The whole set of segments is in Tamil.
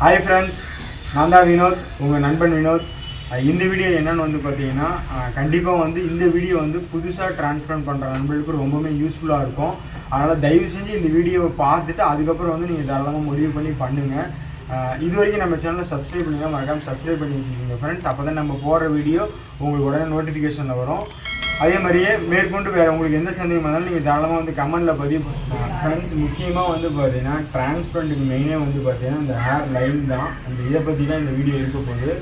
ஹாய் ஃப்ரெண்ட்ஸ் நான் தான் வினோத் உங்கள் நண்பன் வினோத். இந்த வீடியோ என்னென்னு வந்து பார்த்தீங்கன்னா கண்டிப்பாக வந்து இந்த வீடியோ வந்து புதுசாக டிரான்ஸ்பிளண்ட் பண்ணுற நண்பர்களுக்கு ரொம்பவுமே யூஸ்ஃபுல்லாக இருக்கும். அதனால் தயவு செஞ்சு இந்த வீடியோவை பார்த்துட்டு அதுக்கப்புறம் வந்து நீங்கள் தாராளமாக முடிவு பண்ணி பண்ணுங்கள் இது வரைக்கும் நம்ம சேனலை சப்ஸ்கிரைப் பண்ணிங்க மறக்காமல் சப்ஸ்கிரைப் பண்ணி வச்சுக்கோங்க ஃப்ரெண்ட்ஸ் அப்போ தான் நம்ம போடுற வீடியோ உங்களுக்கு உடனே நோட்டிஃபிகேஷனில் வரும். அதே மாதிரியே மேற்கொண்டு வேறு உங்களுக்கு எந்த சந்தேகம் இருந்தாலும் நீங்கள் தாராளமாக வந்து கமெண்டில் பதிவு ஃப்ரெண்ட்ஸ் முக்கியமாக வந்து பார்த்தீங்கன்னா டிரான்ஸ்பிளண்ட்டுக்கு மெயினே வந்து பார்த்தீங்கன்னா இந்த ஹேர் லைன் தான். அந்த இதை பற்றி தான் இந்த வீடியோ இருக்க போகுது.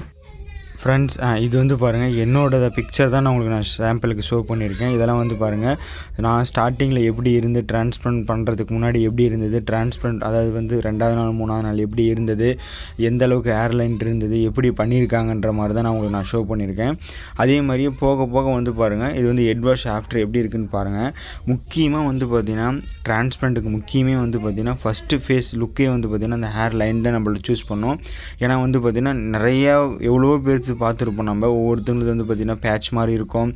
ஃப்ரெண்ட்ஸ் இது வந்து பாருங்கள் என்னோட பிக்சர் தான் நான் உங்களுக்கு நான் சாம்பிளுக்கு ஷோ பண்ணியிருக்கேன். இதெல்லாம் வந்து பாருங்கள் நான் ஸ்டார்டிங்கில் எப்படி இருந்து டிரான்ஸ்பிளண்ட் பண்ணுறதுக்கு முன்னாடி எப்படி இருந்தது டிரான்ஸ்பிளண்ட் அதாவது வந்து ரெண்டாவது நாள் மூணாவது நாள் எப்படி இருந்தது எந்த அளவுக்கு ஏர்லைன் இருந்தது எப்படி பண்ணியிருக்காங்கன்ற மாதிரி தான் நான் உங்களுக்கு நான் ஷோ பண்ணியிருக்கேன். அதே மாதிரியே போக போக வந்து பாருங்கள் இது வந்து எட்வாஷ் ஆஃப்டர் எப்படி இருக்குன்னு பாருங்கள் முக்கியமாக வந்து பார்த்தீங்கன்னா டிரான்ஸ்பிளண்ட்டுக்கு முக்கியமே வந்து பார்த்தீங்கன்னா ஃபஸ்ட்டு ஃபேஸ் லுக்கே வந்து பார்த்திங்கன்னா அந்த ஹேர் லைன் தான் நம்மள சூஸ் பண்ணோம். ஏன்னா வந்து பார்த்திங்கன்னா நிறையா எவ்வளோ பேர்த்து பார்த்துருப்போம் நம்ம. ஒவ்வொருத்தங்களுக்கு வந்து பார்த்திங்கன்னா பேட்ச் மாதிரி இருக்கும்.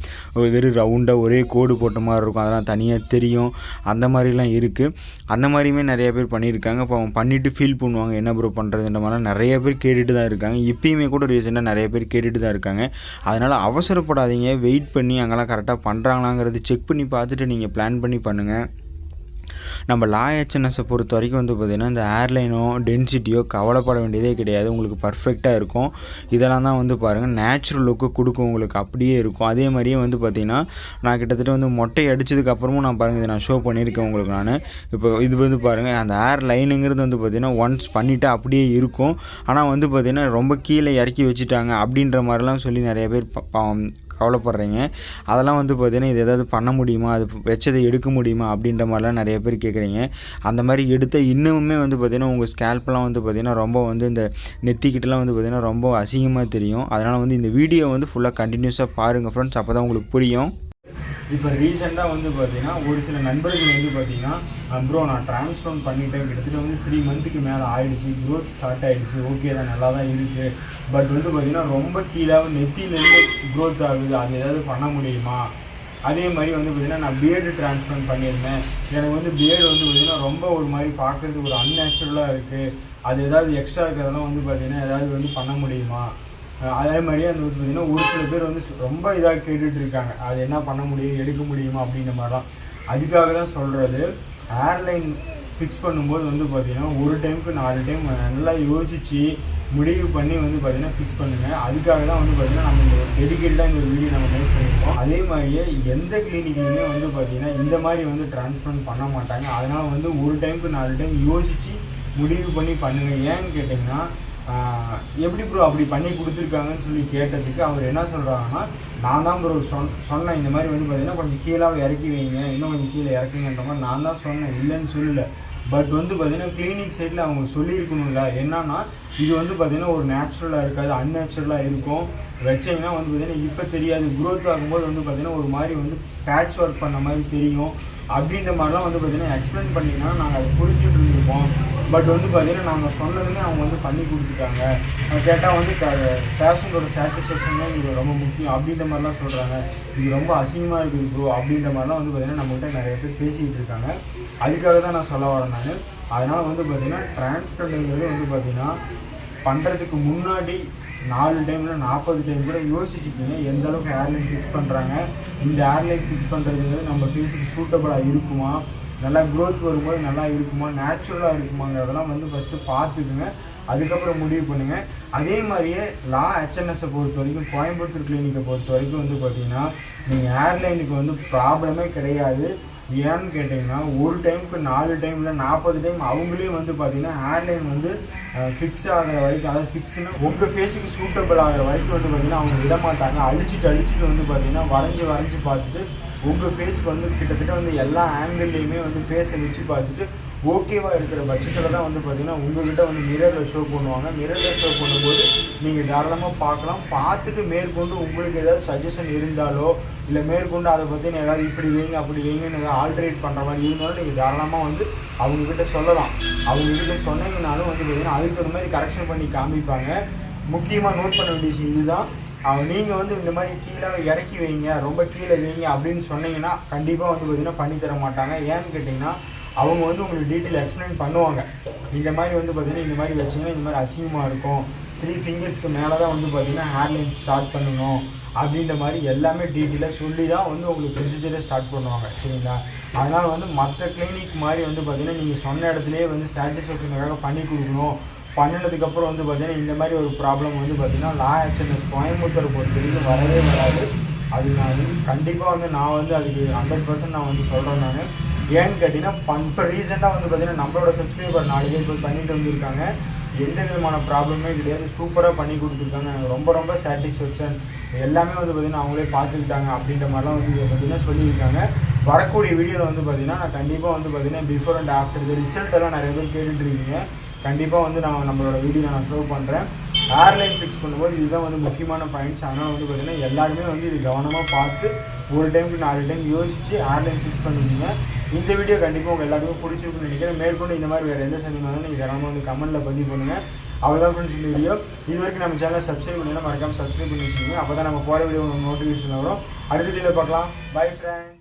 வெறும் ரவுண்டாக ஒரே கோடு போட்ட மாதிரி இருக்கும். அதெல்லாம் தனியாக தெரியும். அந்த மாதிரிலாம் இருக்குது அந்த மாதிரியுமே நிறைய பேர் பண்ணியிருக்காங்க. இப்போ அவங்க பண்ணிவிட்டு ஃபீல் பண்ணுவாங்க. என்ன ப்ரோ பண்ணுறதுன்ற மாதிரிலாம் நிறைய பேர் கேட்டுட்டு தான் இருக்காங்க. இப்பயுமே கூட ரீசெண்டாக நிறைய பேர் கேட்டுட்டு தான் இருக்காங்க. அதனால் அவசரப்படாதீங்க. வெயிட் பண்ணி அங்கெல்லாம் கரெக்டாக பண்ணுறாங்களாங்கிறது செக் பண்ணி பார்த்துட்டு நீங்கள் பிளான் பண்ணி பண்ணுங்கள் நம்ம லா ஹெச்என்எஸை பொறுத்த வரைக்கும் வந்து பார்த்திங்கன்னா இந்த ஏர்லைனோ டென்சிட்டியோ கவலைப்பட வேண்டியதே கிடையாது. உங்களுக்கு பர்ஃபெக்டாக இருக்கும். இதெல்லாம் தான் வந்து பாருங்கள் நேச்சுரல் லுக்கு கொடுக்கும் உங்களுக்கு. அப்படியே இருக்கும். அதே மாதிரியே வந்து பார்த்திங்கன்னா நான் கிட்டத்தட்ட வந்து மொட்டை அடித்ததுக்கப்புறமும் நான் பாருங்கள் இதை நான் ஷோ பண்ணியிருக்கேன் உங்களுக்கு நான். இப்போ இது வந்து பாருங்கள் அந்த ஏர் லைனுங்கிறது வந்து பார்த்திங்கன்னா ஒன்ஸ் பண்ணிவிட்டு அப்படியே இருக்கும். ஆனால் வந்து பார்த்திங்கன்னா ரொம்ப கீழே இறக்கி வச்சுட்டாங்க அப்படின்ற மாதிரிலாம் சொல்லி நிறைய பேர் கவலைப்படுறீங்க. அதெல்லாம் வந்து பார்த்திங்கன்னா இது ஏதாவது பண்ண முடியுமா? அது வச்சதை எடுக்க முடியுமா? அப்படின்ற மாதிரிலாம் நிறைய பேர் கேட்குறீங்க. அந்த மாதிரி எடுத்த இன்னுமே வந்து பார்த்திங்கன்னா உங்கள் ஸ்கேல்ப்லாம் வந்து பார்த்திங்கன்னா ரொம்ப வந்து இந்த நெத்திக்கிட்டலாம் வந்து பார்த்திங்கன்னா ரொம்ப அசிங்கமாக தெரியும். அதனால் வந்து இந்த வீடியோ வந்து ஃபுல்லாக கண்டினியூஸாக பாருங்கள் ஃப்ரெண்ட்ஸ் அப்போ தான் உங்களுக்கு புரியும். இப்போ ரீசெண்டாக வந்து பார்த்தீங்கன்னா ஒரு சில நண்பர்கள் வந்து பார்த்தீங்கன்னா ப்ரோ நான் ட்ரான்ஸ்ஃபார்ம் பண்ணிட்டேன். கிட்டத்தட்ட வந்து த்ரீ மந்த்துக்கு மேலே ஆயிடுச்சு. க்ரோத் ஸ்டார்ட் ஆகிடுச்சு ஓகே தான் நல்லா தான் இருக்குது பட் வந்து பார்த்தீங்கன்னா ரொம்ப கீழே நெத்தியிலேருந்து க்ரோத் ஆகுது. அது ஏதாவது பண்ண முடியுமா? அதே மாதிரி வந்து பார்த்தீங்கன்னா நான் பியர்டு டிரான்ஸ்பிளண்ட் பண்ணியிருந்தேன். எனக்கு வந்து பியர்டு வந்து பார்த்தீங்கன்னா ரொம்ப ஒரு மாதிரி பார்க்குறதுக்கு ஒரு அன்நேச்சுரலாக இருக்குது அது ஏதாவது எக்ஸ்ட்ரா இருக்கிறதெல்லாம் வந்து பார்த்தீங்கன்னா ஏதாவது வந்து பண்ண முடியுமா? அதே மாதிரியே அந்த வந்து பார்த்தீங்கன்னா ஒரு சில பேர் வந்து ரொம்ப இதாக கேட்டுட்டு இருக்காங்க அது என்ன பண்ண முடியும் எடுக்க முடியுமா அப்படின்ற மாதிரிலாம் அதுக்காக தான் சொல்கிறது ஏர்லைன் ஃபிக்ஸ் பண்ணும்போது வந்து பார்த்திங்கன்னா ஒரு டைமுக்கு நாலு டைம் நல்லா யோசித்து முடிவு பண்ணி வந்து பார்த்திங்கன்னா ஃபிக்ஸ் பண்ணுங்கள் அதுக்காக தான் வந்து பார்த்திங்கன்னா நம்ம இந்த டெடிக்கேட்டாக இந்த வீடியோ நம்ம மேக் பண்ணியிருக்கோம். அதே மாதிரியே எந்த கிளினிக்லையுமே வந்து பார்த்திங்கன்னா இந்த மாதிரி வந்து டிரான்ஸ்பிளண்ட் பண்ண மாட்டாங்க. அதனால் வந்து ஒரு டைமுக்கு நாலு டைம் யோசித்து முடிவு பண்ணி பண்ணுங்கள் ஏன்னு கேட்டிங்கன்னா எப்படி ப்ரோ அப்படி பண்ணி கொடுத்துருக்காங்கன்னு சொல்லி கேட்டதுக்கு அவர் என்ன சொல்கிறாங்கன்னா நான் தான் ப்ரோ சொன் சொன்னேன். இந்த மாதிரி வந்து பார்த்தீங்கன்னா கொஞ்சம் கீழே இறக்கி வைங்க. இன்னும் கொஞ்சம் கீழே இறக்குங்கன்ற மாதிரி நான் தான் சொன்னேன். இல்லைன்னு சொல்லல. பட் வந்து பார்த்தீங்கன்னா கிளினிக் சைடில் அவங்க சொல்லியிருக்கணும்ல. என்னன்னா இது வந்து பார்த்தீங்கன்னா ஒரு நேச்சுரலாக இருக்காது அன்நேச்சுரலாக இருக்கும். வச்சீங்கன்னா வந்து பார்த்தீங்கன்னா இப்போ தெரியாது. க்ரோத் ஆகும்போது வந்து பார்த்தீங்கன்னா ஒரு மாதிரி வந்து பேட்ச் ஒர்க் பண்ண மாதிரி தெரியும். அப்படின்ற மாதிரிலாம் வந்து பார்த்தீங்கன்னா எக்ஸ்பிளைன் பண்ணிங்கன்னா நாங்கள் அதை புரிஞ்சுட்டு இருந்திருப்போம். பட் வந்து பார்த்தீங்கன்னா நாங்கள் சொன்னதுமே அவங்க வந்து பண்ணி கொடுத்துட்டாங்க. கேட்டால் வந்து பேஷண்டோட சாட்டிஸ்ஃபேக்ஷன் தான் இது ரொம்ப முக்கியம். அப்படின்ற மாதிரிலாம் சொல்கிறாங்க இது ரொம்ப அசிங்கமாக இருக்குது ப்ரோ அப்படின்ற மாதிரிலாம் வந்து பார்த்தீங்கன்னா நம்மகிட்ட நிறைய பேர் பேசிக்கிட்டு இருக்காங்க. அதுக்காக தான் நான் சொல்ல வரேன் நான். அதனால் வந்து பார்த்தீங்கன்னா டிரான்ஸ்பெண்ட்ங்கிறது வந்து பார்த்தீங்கன்னா பண்ணுறதுக்கு முன்னாடி நாலு டைமில் நாற்பது டைம் கூட யோசிச்சுக்கிங்க. எந்த அளவுக்கு ஏர்லைன் ஃபிக்ஸ் பண்ணுறாங்க இந்த ஏர்லைன் ஃபிக்ஸ் பண்ணுறதுங்கிறது நம்ம ஃபேஸுக்கு சூட்டபுளாக இருக்குமா? நல்லா க்ரோத் வரும்போது நல்லா இருக்குமா? நேச்சுரலாக இருக்குமாங்கிறதெல்லாம் வந்து ஃபஸ்ட்டு பார்த்துக்குங்க. அதுக்கப்புறம் முடிவு பண்ணுங்கள் அதே மாதிரியே லா ஹெச்என்எஸை பொறுத்த வரைக்கும் கோயம்புத்தூர் கிளினிக்கை பொறுத்த வரைக்கும் வந்து பார்த்தீங்கன்னா நீங்கள் ஏர்லைனுக்கு வந்து ப்ராப்ளமே கிடையாது. ஏன்னு கேட்டிங்கன்னா ஒரு டைமுக்கு நாலு டைமில் நாற்பது டைம் அவங்களே வந்து பார்த்தீங்கன்னா ஏர்லைன் வந்து ஃபிக்ஸ் ஆகிற வரைக்கும் அதாவது ஃபிக்ஸ்னு உங்கள் ஃபேஸுக்கு சூட்டபிள் ஆகிற வரைக்கும் வந்து பார்த்தீங்கன்னா அவங்க விட மாட்டாங்க அழிச்சிட்டு அழிச்சிட்டு வந்து பார்த்திங்கன்னா வரைஞ்சி வரைஞ்சி பார்த்துட்டு உங்கள் ஃபேஸ்க்கு வந்து கிட்டத்தட்ட வந்து எல்லா ஆங்கிள்லேயுமே வந்து ஃபேஸை வச்சு பார்த்துட்டு ஓகேவாக இருக்கிற பட்சத்தில் தான் வந்து பார்த்திங்கன்னா உங்ககிட்ட வந்து மிரரில் ஷோ பண்ணுவாங்க. மிரரில் ஷோ பண்ணும்போது நீங்கள் தாராளமாக பார்க்கலாம். பார்த்துட்டு மேற்கொண்டு உங்களுக்கு ஏதாவது சஜஷன் இருந்தாலோ இல்லை மேற்கொண்டு அதை பற்றி ஏதாவது இப்படி வைங்க அப்படி வைங்கன்னு ஏதாவது ஆல்ட்ரேட் பண்ணுற மாதிரி இருந்தாலும் நீங்கள் தாராளமாக வந்து அவங்கக்கிட்ட சொல்லலாம். அவங்கக்கிட்ட சொன்னீங்கனாலும் வந்து பார்த்தீங்கன்னா அதுக்கு தகுந்த மாதிரி கரெக்ஷன் பண்ணி காமிப்பாங்க. முக்கியமாக நோட் பண்ண வேண்டிய விஷயம் இதுதான். அவன் நீங்கள் வந்து இந்த மாதிரி கீழே இறக்கி வைங்க ரொம்ப கீழே வைங்க அப்படின்னு சொன்னீங்கன்னா கண்டிப்பாக வந்து பார்த்தீங்கன்னா பண்ணி தர மாட்டாங்க. ஏன்னு கேட்டிங்கன்னா அவங்க வந்து உங்களுக்கு டீட்டெயில் எக்ஸ்பிளைன் பண்ணுவாங்க. இந்த மாதிரி வந்து பார்த்தீங்கன்னா இந்த மாதிரி வச்சிங்கன்னா இந்த மாதிரி அசிங்கமாக இருக்கும். த்ரீ ஃபிங்கர்ஸ்க்கு மேலே தான் வந்து பார்த்தீங்கன்னா ஹேர்லைன் ஸ்டார்ட் பண்ணணும். அப்படின்ற மாதிரி எல்லாமே டீட்டெயிலாக சொல்லி தான் வந்து உங்களுக்கு ப்ரொசீஜரே ஸ்டார்ட் பண்ணுவாங்க. சரிங்களா? அதனால் வந்து மற்ற கிளினிக் மாதிரி வந்து பார்த்திங்கன்னா நீங்கள் சொன்ன இடத்துலையே வந்து சாட்டிஸ்ஃபேக்ஷனுக்காக பண்ணி கொடுக்கணும். பண்ணினதுக்கப்புறம் வந்து பார்த்தீங்கன்னா இந்த மாதிரி ஒரு ப்ராப்ளம் வந்து பார்த்தீங்கன்னா லா ஹெச்என்எஸ் கோயம்புத்தூர் பொறுத்தவரைக்கும் வரவே வராது. அது நான் கண்டிப்பாக வந்து நான் வந்து அதுக்கு ஹண்ட்ரட் பர்சன்ட் நான் வந்து சொல்கிறேன் நான். ஏன்னு கேட்டிங்கன்னா இப்போ ரீசெண்டாக வந்து பார்த்தீங்கன்னா நம்மளோட சப்ஸ்கிரைபர் நாலு பேர் போய் பண்ணிட்டு வந்திருக்காங்க. எந்த விதமான ப்ராப்ளமே கிடையாது. சூப்பராக பண்ணி கொடுத்துருக்காங்க. எனக்கு ரொம்ப ரொம்ப சாட்டிஸ்ஃபேக்ஷன் எல்லாமே வந்து பார்த்திங்கன்னா அவங்களே பார்த்துக்கிட்டாங்க அப்படின்ற மாதிரிலாம் வந்து பார்த்திங்கன்னா சொல்லியிருக்காங்க. வரக்கூடிய வீடியோவில் வந்து பார்த்திங்கன்னா நான் கண்டிப்பாக வந்து பார்த்திங்கன்னா பிஃபோர் அண்ட் ஆஃப்டர் ரிசல்ட் எல்லாம் நிறைய பேர் கேட்டுட்டு இருக்கீங்க. கண்டிப்பாக வந்து நான் நம்மளோட வீடியோ நான் ஷோ பண்ணுறேன் ஏர்லைன் ஃபிக்ஸ் பண்ணும்போது இதுதான் வந்து முக்கியமான பாயிண்ட்ஸ் அதனால் வந்து பார்த்திங்கன்னா எல்லாருமே வந்து இது கவனமாக பார்த்து ஒரு டைமுக்கு நாலு டைம் யோசித்து ஏர்லைன் ஃபிக்ஸ் பண்ணுவீங்க இந்த வீடியோ கண்டிப்பாக உங்கள் எல்லாருக்கும் பிடிச்சிருக்குன்னு நினைக்கிறேன். மேற்கொண்டு இந்த மாதிரி வேறு எந்த சந்தேகமாலும் நீங்கள் தரமாக வந்து கமெண்ட்டில் பதிவு பண்ணுங்கள் அவ்வளோதான் ஃப்ரெண்ட்ஸ் இந்த வீடியோ இது வரைக்கும் நம்ம சேனலை சப்ஸ்கிரைப் பண்ணலாம் மறக்காமல் சப்ஸ்கிரைப் பண்ணி வச்சுக்கோங்க. அப்போ தான் நம்ம போகிற வீடியோ நோட்டிஃபிகேஷன் வரும். அடுத்த வீடியோவில் பார்க்கலாம். By friend